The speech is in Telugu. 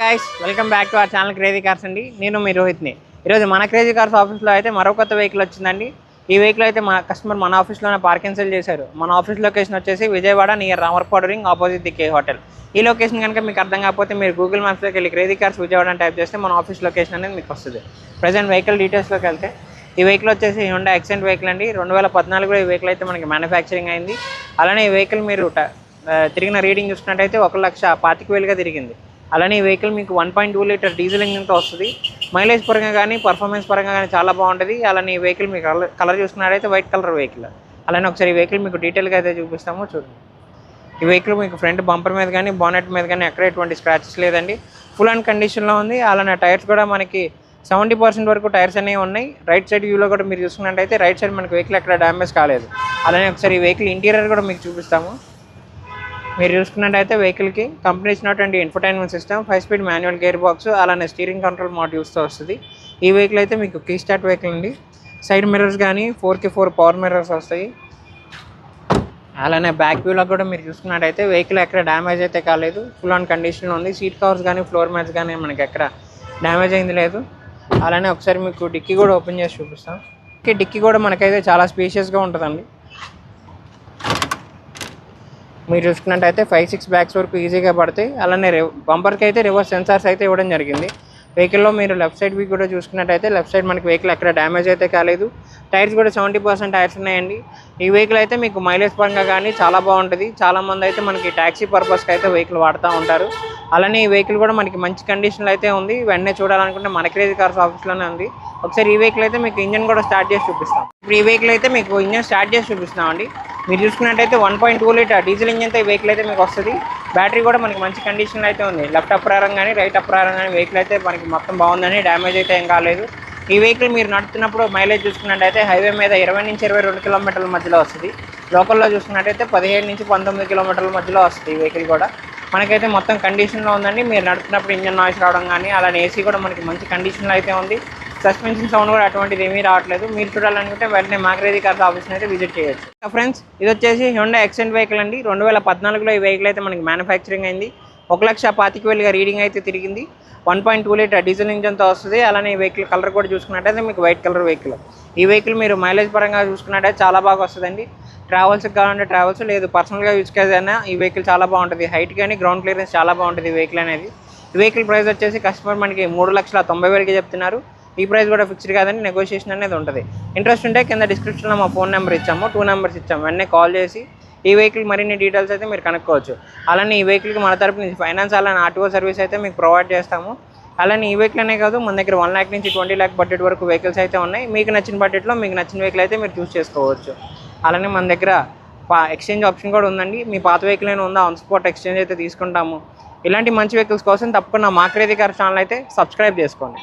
Guys welcome back to our channel crazy cars అండి. నేను మీ రోహిత్ని. ఈరోజు మన క్రేజీ కార్స్ ఆఫీస్లో అయితే మరో కొత్త వెహికల్ వచ్చిందండి. ఈ వెహికల్ అయితే మన కస్టమర్ మన ఆఫీస్లోనే పార్కింగ్ సెల్ చేశారు. మన ఆఫీస్ లొకేషన్ వచ్చేసి Vijayawada near Ramavarappadu ring opposite the K hotel ఈ లొకేషన్ కనుక మీకు అర్థం కాకపోతే మీరు గూగుల్ మ్యాప్స్లోకి వెళ్ళి క్రేజీ కార్స్ విజయవాడ అని టైప్ చేస్తే మన ఆఫీస్ లొకేషన్ అనేది మీకు వస్తుంది. ప్రజెంట్ వెహికల్ డీటెయిల్స్లోకి వెళ్తే ఈ వెహికల్ వచ్చేసి హోండా ఎక్సెంట్ వెహికల్ అండి. రెండు వేల పద్నాలుగులో ఈ వెహికల్ అయితే మనకి మ్యానుఫ్యాక్చరింగ్ అయింది. అలానే ఈ వెహికల్ మీరు తిరిగిన రీడింగ్ చూసుకున్నట్టయితే ఒక లక్ష పాతిక వేలుగా తిరిగింది. అలానే ఈ వెహికల్ మీకు one point two litre diesel ఇంజిన్తో వస్తుంది. మైలేజ్ పరంగా కానీ పర్ఫార్మెన్స్ పరంగా కానీ చాలా బాగుంటుంది. అలానే ఈ వెహికల్ మీకు కలర్ కలర్ చూసుకున్నట్టయితే వైట్ కలర్ వెహికల్ అలానే ఒకసారి ఈ వెహికల్ మీకు డీటెయిల్గా అయితే చూపిస్తాము చూడండి. ఈ వెహికల్ మీకు ఫ్రంట్ బంపర్ మీద కానీ బానెట్ మీద కానీ ఎక్కడ ఎటువంటి స్క్రాచెస్ లేదండి. ఫుల్ అండ్ కండిషన్లో ఉంది. అలానే టైర్స్ కూడా మనకి సెవెంటీ పర్సెంట్ వరకు టైర్స్ అనేవి ఉన్నాయి. రైట్ సైడ్ వ్యూలో కూడా మీరు చూసుకున్నట్టయితే రైట్ సైడ్ మనకి వెహికల్ ఎక్కడ డ్యామేజ్ కాలేదు. అలానే ఒకసారి ఈ వెహికల్ ఇంటీరియర్ కూడా మీకు చూపిస్తాము. మీరు చూసుకున్నట్టయితే వెహికల్కి కంపెనీ ఇచ్చినటువంటి infotainment system five speed manual gear box అలానే స్టీరింగ్ కంట్రోల్ మాడ్యూల్స్తో వస్తుంది. ఈ వెహికల్ అయితే మీకు కీ స్టార్ట్ వెహికల్ అండి. సైడ్ మిర్రర్స్ కానీ ఫోర్కి ఫోర్ పవర్ మిర్రర్స్ వస్తాయి. అలానే బ్యాక్ వ్యూలో కూడా మీరు చూసుకున్నట్టయితే వెహికల్ ఎక్కడ డ్యామేజ్ అయితే కాలేదు. ఫుల్ ఆన్ కండిషన్లో ఉంది. సీట్ కవర్స్ కానీ ఫ్లోర్ మ్యాట్స్ కానీ మనకి ఎక్కడ డ్యామేజ్ అయింది లేదు. అలానే ఒకసారి మీకు డిక్కీ కూడా ఓపెన్ చేసి చూపిస్తాం. డిక్కీ కూడా మనకైతే చాలా స్పేషియస్గా ఉంటుందండి. మీరు చూసుకున్నట్టయితే ఫైవ్ సిక్స్ బ్యాగ్స్ వరకు ఈజీగా పడతాయి. అలానే రివ్ బంపర్కి అయితే రివర్స్ సెన్సార్స్ అయితే ఇవ్వడం జరిగింది. వెహికల్లో మీరు లెఫ్ట్ సైడ్ కూడా చూసుకున్నట్టయితే లెఫ్ట్ సైడ్ మనకి వెహికల్ ఎక్కడ డ్యామేజ్ అయితే కాలేదు. టైర్స్ కూడా సెవెంటీ పర్సెంట్ టైర్స్ ఉన్నాయండి. ఈ వెహికల్ అయితే మీకు మైలేజ్ పరంగా కానీ చాలా బాగుంటుంది. చాలా మంది అయితే మనకి ట్యాక్సీ పర్పస్కి అయితే వెహికల్ వాడుతూ ఉంటారు. అలానే ఈ వెహికల్ కూడా మనకి మంచి కండిషన్లో అయితే ఉంది. వెంటనే చూడాలనుకుంటే మన క్రేజ్ కార్స్ ఆఫీస్లోనే ఉంది. ఒకసారి ఈ వెహికల్ అయితే మీకు ఇంజన్ కూడా స్టార్ట్ చేసి చూపిస్తాం. ఇప్పుడు ఈ వెహికల్ అయితే మీకు ఇంజన్ స్టార్ట్ చేసి చూపిస్తామండి మీరు చూసుకున్నట్టయితే one point two litre diesel ఇంజన్తో ఈ వెహికల్ అయితే మీకు వస్తుంది. బ్యాటరీ కూడా మనకి మంచి కండిషన్లో అయితే ఉంది. లెఫ్ట్ అప్రారం కానీ రైట్ అప్రారం కానీ వెహికల్ అయితే మనకి మొత్తం బాగుందని డ్యామేజ్ అయితే ఏం కాలేదు. ఈ వెహికల్ మీరు నడుపుతున్నప్పుడు మైలేజ్ చూసుకున్నట్టయితే హైవే మీద ఇరవై నుంచి ఇరవై రెండు కిలోమీటర్ల మధ్యలో వస్తుంది. లోకల్లో చూసుకున్నట్టయితే పదిహేడు నుంచి పంతొమ్మిది కిలోమీటర్ల మధ్యలో వస్తుంది ఈ వెహికల్ కూడా. మనకైతే మొత్తం కండిషన్లో ఉందండి. మీరు నడుపుతున్నప్పుడు ఇంజన్ నాయిస్ రావడం కానీ అలానే ఏసీ కూడా మనకి మంచి కండిషన్లో అయితే ఉంది. సస్పెన్షన్ సౌండ్ కూడా అటువంటిది ఏమీ రావట్లేదు. మీరు చూడాలనుకుంటే వెంటనే మాగ్రేది కార్స్ ఆఫీస్ని అయితే విజిట్ చేయొచ్చు. ఫ్రెండ్స్ ఇది వచ్చేసి హోండా ఎక్సెంట్ వెహికల్ అండి. రెండు వేల పద్నాలుగులో ఈ వెహికల్ అయితే మనకి మ్యానుఫ్యాక్చరింగ్ అయింది. ఒక లక్ష పాతిక వేలుగా రీడింగ్ అయితే తిరిగింది. One point two litre diesel ఇంజన్తో వస్తుంది. అలానే ఈ వెహికల్ కలర్ కూడా చూసుకున్నట్టయితే మీకు వైట్ కలర్ వెహికల్ ఈ వెహికల్ మీరు మైలేజ్ పరంగా చూసుకున్నట్టయితే చాలా బాగా వస్తుందండి. ట్రావెల్స్కి కావాలంటే ట్రావెల్స్ లేదు పర్సనల్గా యూజ్ అయినా ఈ వెహికల్ చాలా బాగుంటుంది. హైట్ కానీ గ్రౌండ్ క్లియరెన్స్ చాలా బాగుంటుంది ఈ వెహికల్ అనేది. ఈ వెహికల్ ప్రైస్ వచ్చేసి కస్టమర్ మనకి మూడు లక్షల తొంభై వేలకి చెప్తున్నారు. ఈ ప్రైస్ కూడా ఫిక్స్డ్ కాదని నెగోషియేషన్ అనేది ఉంటుంది. ఇంట్రెస్ట్ ఉంటే కింద డిస్క్రిప్షన్లో మా ఫోన్ నెంబర్ ఇచ్చాము టూ నెంబర్స్ ఇచ్చాము. వెంటనే కాల్ చేసి ఈ వెహికల్ మరిన్ని డీటెయిల్స్ అయితే మీరు కనుక్కోవచ్చు. అలానే ఈ వెహికల్కి మన తరపు నుంచి ఫైనాన్స్ అలానే ఆర్టీఓ సర్వీస్ అయితే మీకు ప్రొవైడ్ చేస్తాము. అలానే ఈ వెహికల్ అనే కాదు మన దగ్గర వన్ ల్యాక్ నుంచి ట్వంటీ ల్యాక్ బడ్జెట్ వరకు వెహికల్స్ అయితే ఉన్నాయి. మీకు నచ్చిన బడ్జెట్లో మీకు నచ్చిన వెహికల్ అయితే మీరు చూస్ చేసుకోవచ్చు. అలానే మన దగ్గర ఎక్స్చేంజ్ ఆప్షన్ కూడా ఉందండి. మీ పాత వెహికల్ అయినా ఉందా? ఆన్ స్పాట్ ఎక్స్చేంజ్ అయితే తీసుకుంటాము. ఇలాంటి మంచి వెహికల్స్ కోసం తప్పకుండా మా క్రేది కార్ ఛానల్ అయితే సబ్స్క్రైబ్ చేసుకోండి.